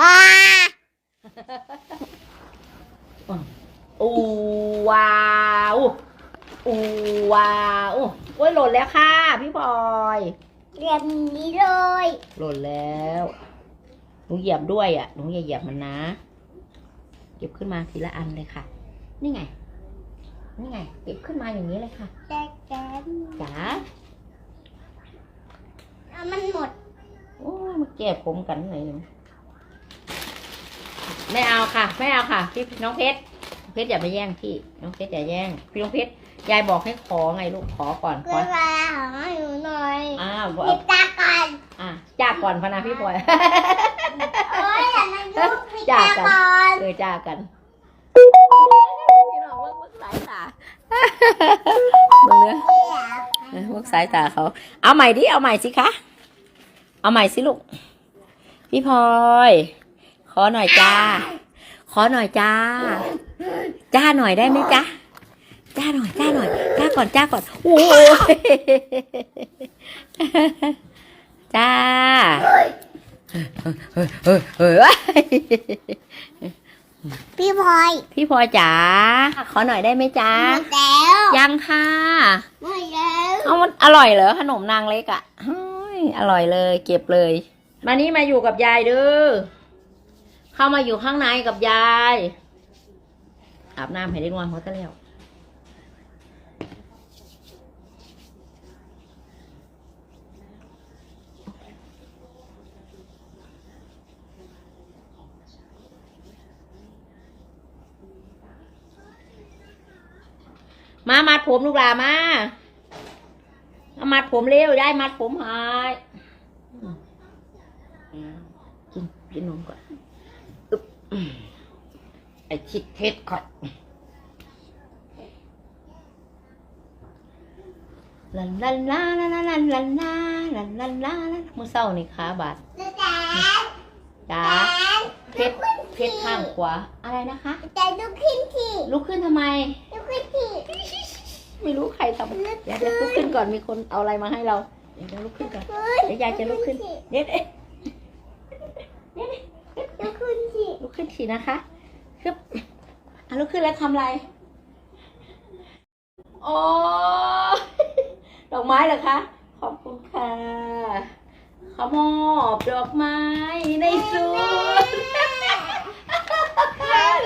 อ่าอู้ว้าวอู้ว้าวโอ้ยหล่นแล้วค่ะ พี่พลอยเรียบนี้เลย หล่นแล้วหนูเหยียบด้วยอะหนูอย่าเหยียบมันนะเก็บขึ้นมาทีละอันเลยค่ะ นี่ไง นี่ไง เก็บขึ้นมาอย่างนี้เลยค่ะแจ๊กแจ๊กจ๋าเอามันหมดโอ้ยมา แก้ผมกันหน่อยหนึ่งไม่เอาค่ะ ไม่เอาค่ะ พี่น้องเพชรน้องเพชรอย่าไปแย่งพี่ น้องเพชรอย่าแย่ง พี่น้องเพชรยายบอกให้ขอไงลูกขอก่อนขเกิอดเวลาของหนูหน่อยอ้าวบอปิกดตาก่อนอะจ้าก่อนพะนะพี่พลอยโอ้ยอย่ามายุ่งปิดจ้าตากันก่อนเออจ้ากันพี่น้องว่ามึกสายตามึงเนื้อเออมึกสายตาเขา เอาใหม่ดิเอาใหม่สิคะ เอาใหม่สิลูก พี่พลอย ขอหน่อยจ้า ขอหน่อยจ้า จ้าหน่อยได้ไหมจ๊ะจ้าหน่อยจ้าหน่อยจ้าก่อนจ้าก่อนโอ้ยจ้าเฮ้ยเฮ้ยเฮ้ยเฮ้ยพี่พลอย พี่พลอยจ๋าขอหน่อยได้ไหมจ๊ะหมดแล้วยังค่ะหมดแล้วเอามันอร่อยเหรอขนมนางเล็กอะ่ะเฮ้ย อร่อยเลย เก็บเลย มานี่มาอยู่กับยายเด้อเข้ามาอยู่ข้างในกับยายอาบน้ำให้ได้นอนเขาก็แล้วมามัดผมลูกหลามา มัดผมเร็วยายมัดผมหายกินกินนมก่อนอึ๊บอืมไอชิดเทศก่อนลันลันลาลันลันลันลาลันลันลาลันมือเศร้านี่ขาบาดจ๊จ้าเพชรเพชรข้างขวาอะไรนะคะแต่ลุกขึ้นทีลุกขึ้นทำไม ไม่รู้ใครทำเดี๋ยวเดี๋ยวลุกขึ้นก่อนมีคนเอาอะไรมาให้เรา เดี๋ยวเดี๋ยวลุกขึ้นก่อนเดี๋ยวยายจะลุกขึ้นเดี๋ยวเดี๋ยวลุกขึ้นทีลุกขึ้นทีนะคะคึบอะลุกขึ้นแล้วทำอะไรโอ้ดอกไม้เหรอคะ ขอบคุณค่ะขมอบดอกไม้ในสวน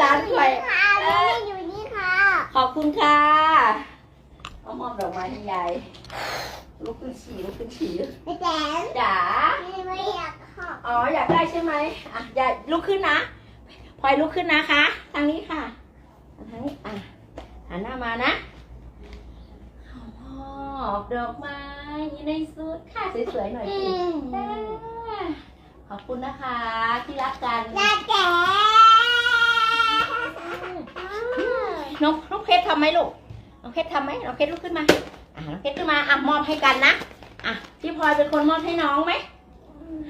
ร้านใครค่ะไม่อยู่นี่ค่ะ ขอบคุณค่ะ เอามอบดอกไม้ให้ยายลุกขึ้นฉี่ลุกขึ้นฉี่แจ๊คจ๋าไม่อยากขอบอ๋ออยากได้ใช่ไหมอะอย่าลุกขึ้นนะพลอยลุกขึ้นนะคะ ทางนี้ค่ะทางนี้อะหันหน้ามานะขอบดอกไม้ในสุดค่ะสวยๆหน่อยอืสิมขอบคุณนะคะ ที่รักกันน่าแจ๊น้องน้องเพชรทำไหมลูก น้องเพชรทำไหมน้องเพชรลุกขึ้นมาอะน้องเพชรขึ้นมาอะมอบให้กันนะอะพี่พลอยเป็นคนมอบให้น้องไหม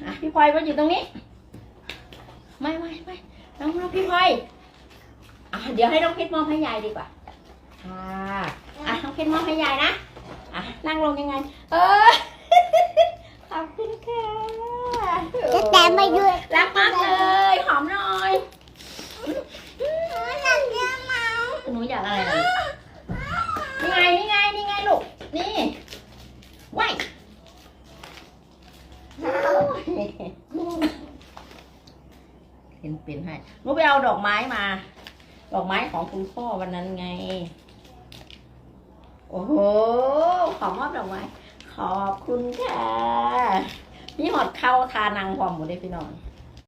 อะพี่พลอยมาอยู่ตรงนี้ ไม่ไม่ไม่น้องน้องพี่พลอยอะเดี๋ยวให้น้องเพชรมอบให้ยายดีกว่าค่ะอะน้องเพชรมอบให้ยายนะอะนั่งลงยังไง เออขอบคุณค่ะจะแต่มาอยู่รักมากเลยหอมหน่อยหนังเยอะมากหนูอยากอะไรล่ะนี่ไงนี่ไงนี่ไนี่ว้ายเป็นเป็นให้หนูไปเอาดอกไม้มา ดอกไม้ของคุณพ่อวันนั้นไง โอ้โห ขอมอบดอกไม้ ขอบคุณค่ะ นี่หอดเข้าทานางพร้อมหมดเลยพี่น้อง